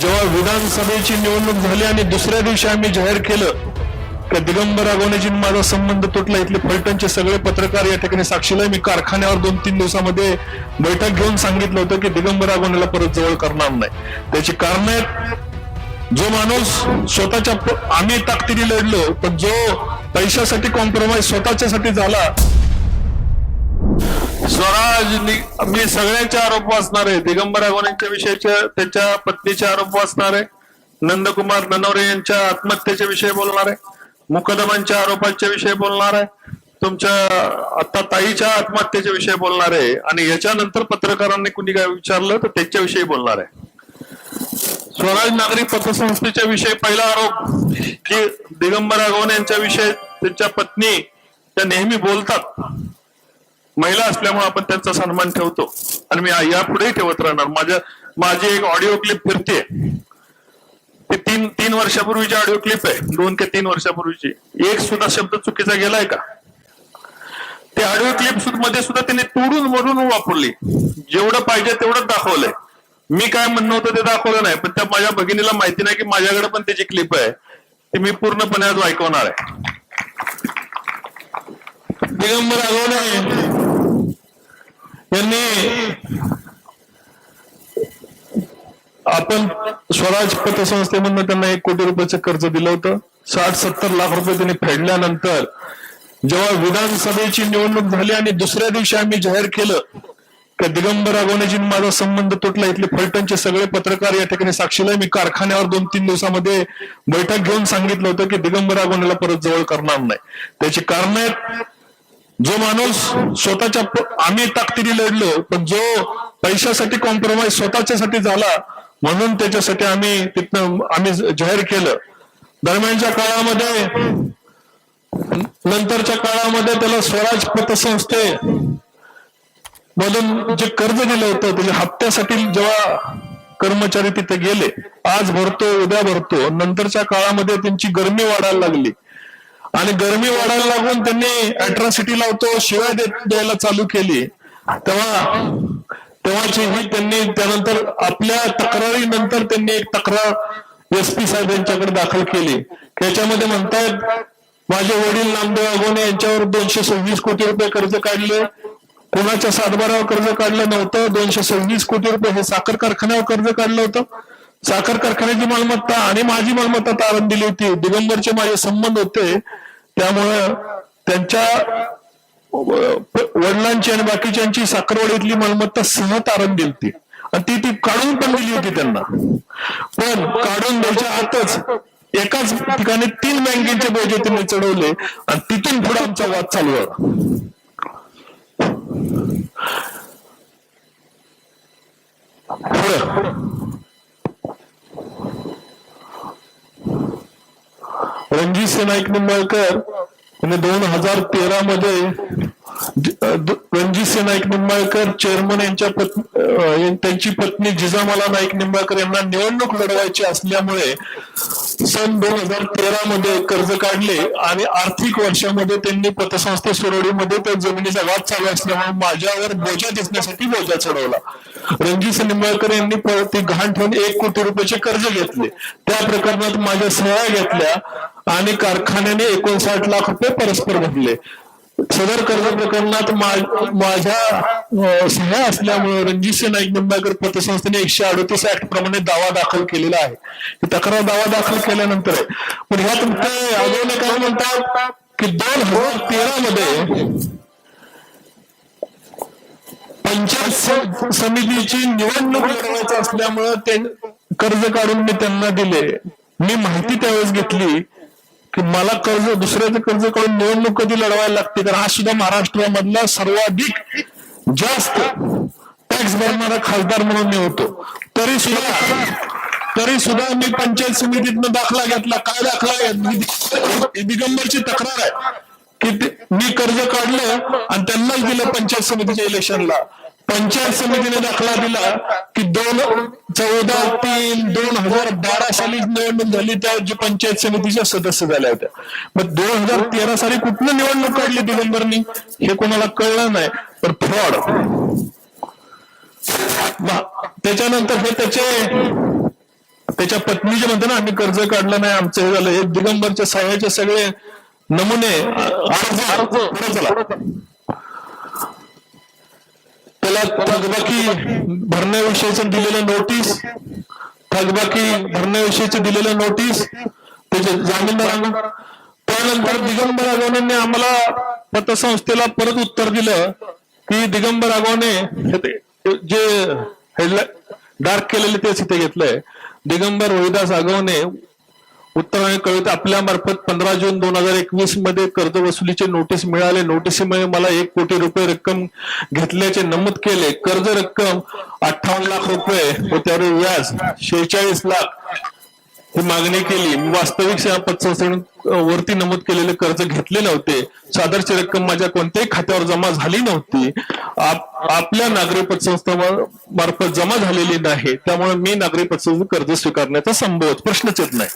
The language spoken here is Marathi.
जेव्हा विधानसभेची निवडणूक झाली आणि दुसऱ्या दिवशी आम्ही जाहीर केलं की दिगंबर अगवण्याची माझा संबंध तुटला. इथले फलटणचे सगळे पत्रकार या ठिकाणी साक्षीला मी कारखान्यावर दोन तीन दिवसामध्ये बैठक घेऊन सांगितलं होतं की दिगंबर अगवण्याला परत जवळ करणार नाही. त्याची कारण आहेत जो माणूस स्वतःच्या आम्ही ताकदीने लढलो पण जो पैशासाठी कॉम्प्रोमाइज स्वतःच्यासाठी झाला स्वराज मी सगळ्यांचे आरोप वाचणार आहे. दिगंबर अगवणेंच्या विषयीचे त्याच्या पत्नीचे आरोप वाचणार आहे. नंदकुमार ननवरे यांच्या आत्महत्येच्या विषयी बोलणार आहे. मुकदमांच्या आरोपांच्या विषयी बोलणार आहे. तुमच्या आता ताईच्या आत्महत्येच्या विषयी बोलणार आहे. आणि याच्यानंतर पत्रकारांनी कुणी काय विचारलं तर त्याच्याविषयी बोलणार आहे. स्वराज नागरी पतसंस्थेच्या विषयी पहिला आरोप की दिगंबर अगवणे यांच्या विषयी त्यांच्या पत्नी त्या नेहमी बोलतात. महिला असल्यामुळे आपण त्यांचा सन्मान ठेवतो. आणि मी यापुढेही ठेवत राहणार. माझ्या माझी एक ऑडिओ क्लिप फिरते ती तीन तीन वर्षापूर्वीची ऑडिओ क्लिप आहे. दोन ते तीन वर्षापूर्वीची. एक सुद्धा शब्द चुकीचा गेलाय का? ते ऑडिओ क्लिपमध्ये सुद्धा त्यांनी तोडून मोडून वापरली. जेवढं पाहिजे तेवढंच दाखवलंय. मी काय म्हणणं होतं ते दाखवलं नाही. पण त्या माझ्या भगिनीला माहिती नाही की माझ्याकडे पण त्याची क्लिप आहे. ती मी पूर्णपणे आज ऐकवणार आहे. दिगंबर अगवणे यांनी आपण स्वराज पतसंस्थेमधनं त्यांना एक कोटी रुपयाचं कर्ज दिलं होतं. साठ सत्तर लाख रुपये त्यांनी फेडल्यानंतर जेव्हा विधानसभेची निवडणूक झाली आणि दुसऱ्या दिवशी आम्ही जाहीर केलं की दिगंबर अगवण्याची माझा संबंध तुटला इथले फलटणचे सगळे पत्रकार या ठिकाणी साक्षीला मी कारखान्यावर दोन तीन दिवसामध्ये बैठक घेऊन सांगितलं होतं की दिगंबर अगवण्याला परत जवळ करणार नाही. त्याची कारण आहेत. जो माणूस स्वतःच्या आम्ही ताकदीने लढलो पण जो पैशासाठी कॉम्प्रोमाइज स्वतःच्यासाठी झाला म्हणून त्याच्यासाठी आम्ही तिथनं आम्ही जाहीर केलं. दरम्यानच्या काळामध्ये नंतरच्या काळामध्ये त्याला स्वराज पतसंस्थे मधून जे कर्ज दिलं होतं त्याच्या हप्त्यासाठी जेव्हा कर्मचारी तिथे गेले आज भरतो उद्या भरतो नंतरच्या काळामध्ये त्यांची गरमी वाढायला लागली. आणि गरमी वाढायला लागून त्यांनी अट्रॉसिटी लावतो शिवाय द्यायला चालू केली. तेव्हा तेव्हाची ही त्यांनी त्यानंतर आपल्या तक्रारीनंतर त्यांनी एक तक्रार एस पी साहेब यांच्याकडे दाखल केली. त्याच्यामध्ये म्हणतायत माझे वडील नामदेव अगोने यांच्यावर दोनशे सव्वीस कोटी रुपये कर्ज काढले. कोणाच्या सातबारावर कर्ज काढलं नव्हतं दोनशे सव्वीस कोटी रुपये हे साखर कारखान्यावर कर्ज काढलं होतं. साखर कारखान्याची मालमत्ता आणि माझी मालमत्ता तारण दिली होती. दिगंबरचे माझे संबंध होते. त्यामुळं त्यांच्या वडिलांची आणि बाकीच्यांची साखरवाडीतली मालमत्ता सह तारण दिली होती. आणि ती ती काढून पण दिली होती त्यांना. पण काढून द्यायच्या आतच एकाच ठिकाणी तीन बँकेचे बोजे त्यांनी चढवले आणि तिथून पुढे आमचा वाद चालू झाला. पुढं रणजित नाईक निंबाळकर यांनी दोन हजार तेरा मध्ये रणजितसिंह नाईक निंबाळकर चेअरमन यांच्या पत्नी त्यांची पत्नी जिजामाला नाईक निंबाळकर यांना निवडणूक लढवायची असल्यामुळे सन दोन हजार तेरा मध्ये कर्ज काढले आणि आर्थिक वर्षामध्ये त्यांनी पतसंस्था सुरवडीमध्ये त्या जमिनीचा वाद चालू असल्यामुळे माझ्यावर बोजा दिसण्यासाठी बोजा चढवला. रणजित निंबाळकर यांनी ती घाण ठेवून एक कोटी रुपयाचे कर्ज घेतले. त्या प्रकरणात माझ्या सह्या घेतल्या आणि कारखान्याने एकोणसाठ लाख रुपये परस्पर भरले. सदर कर्ज प्रकरणात माझ्या सह्या असल्यामुळे रणजित नाईक निंबाळकर पतसंस्थेने एकशे अडतीस ऍक्ट प्रमाणे दावा दाखल केलेला आहे. तक्रार दावा दाखल केल्यानंतर आहे पण ह्यात काय अजून काय म्हणतात की दोन हजार तेरा मध्ये पंचायत समितीची निवडणूक लढवायची असल्यामुळं ते कर्ज काढून मी त्यांना दिले. मी माहिती त्यावेळेस घेतली की मला कर्ज दुसऱ्याचं कर्ज काढून निवडणूक कधी लढवायला लागते? तर हा सुद्धा महाराष्ट्रामधला सर्वाधिक जास्त टॅक्स भरणारा खासदार म्हणून मी होतो. तरी सुद्धा तरी सुद्धा मी पंचायत समितीतनं दाखला घेतला. काय दाखला दिगंबरची तक्रार आहे. की ते- मी कर्ज काढलं आणि त्यांनाच दिलं पंचायत समितीच्या इलेक्शनला पंचायत समितीने दाखला दिला की दोन चौदा तीन दोन हजार बारा साली निवडणूक झाली त्या जे पंचायत समितीच्या सदस्य झाल्या होत्या. मग दोन हजार तेरा साली कुठनं निवडणूक काढली दिगंबरनी हे कोणाला कळलं नाही पण फ्रॉड. त्याच्यानंतर हे त्याचे त्याच्या पत्नी जे म्हणते ना आम्ही कर्ज काढलं नाही आमचं हे झालं. हे दिगंबरच्या सह्याचे सगळे नमुने अ, अर्ज. पुढे त्याला थकबाकी भरण्याविषयीचं दिलेलं नोटीस थकबाकी भरण्याविषयीचं दिलेलं नोटीस त्याचे जामीनदार त्यानंतर दिगंबर आगवणेंनी आम्हाला पतसंस्थेला परत उत्तर दिलं की दिगंबर आगवणे जे ते- जे डार्क केलेले तेच इथे घेतलंय. दिगंबर रोहिदास आगवणे उत्तर आणि आपल्या मार्फत पंधरा जून दोन हजार एकवीसमध्ये कर्ज वसुलीचे नोटीस मिळाले नोटीसीमुळे मला एक कोटी रुपये रक्कम घेतल्याचे नमूद केले. कर्ज रक्कम अठ्ठावन्न लाख रुपये व त्यावर व्याज शेहेचाळीस लाख ही मागणी केली. वास्तविक सेवा पतसंस्थेकडून वरती नमूद केलेले कर्ज घेतले नव्हते. सादरची रक्कम माझ्या कोणत्याही खात्यावर जमा झाली नव्हती. आपल्या नागरी पतसंस्था मार्फत जमा झालेली नाही. त्यामुळे मी नागरी पतसंस्था कर्ज स्वीकारण्याचा संभव प्रश्नच येत नाही.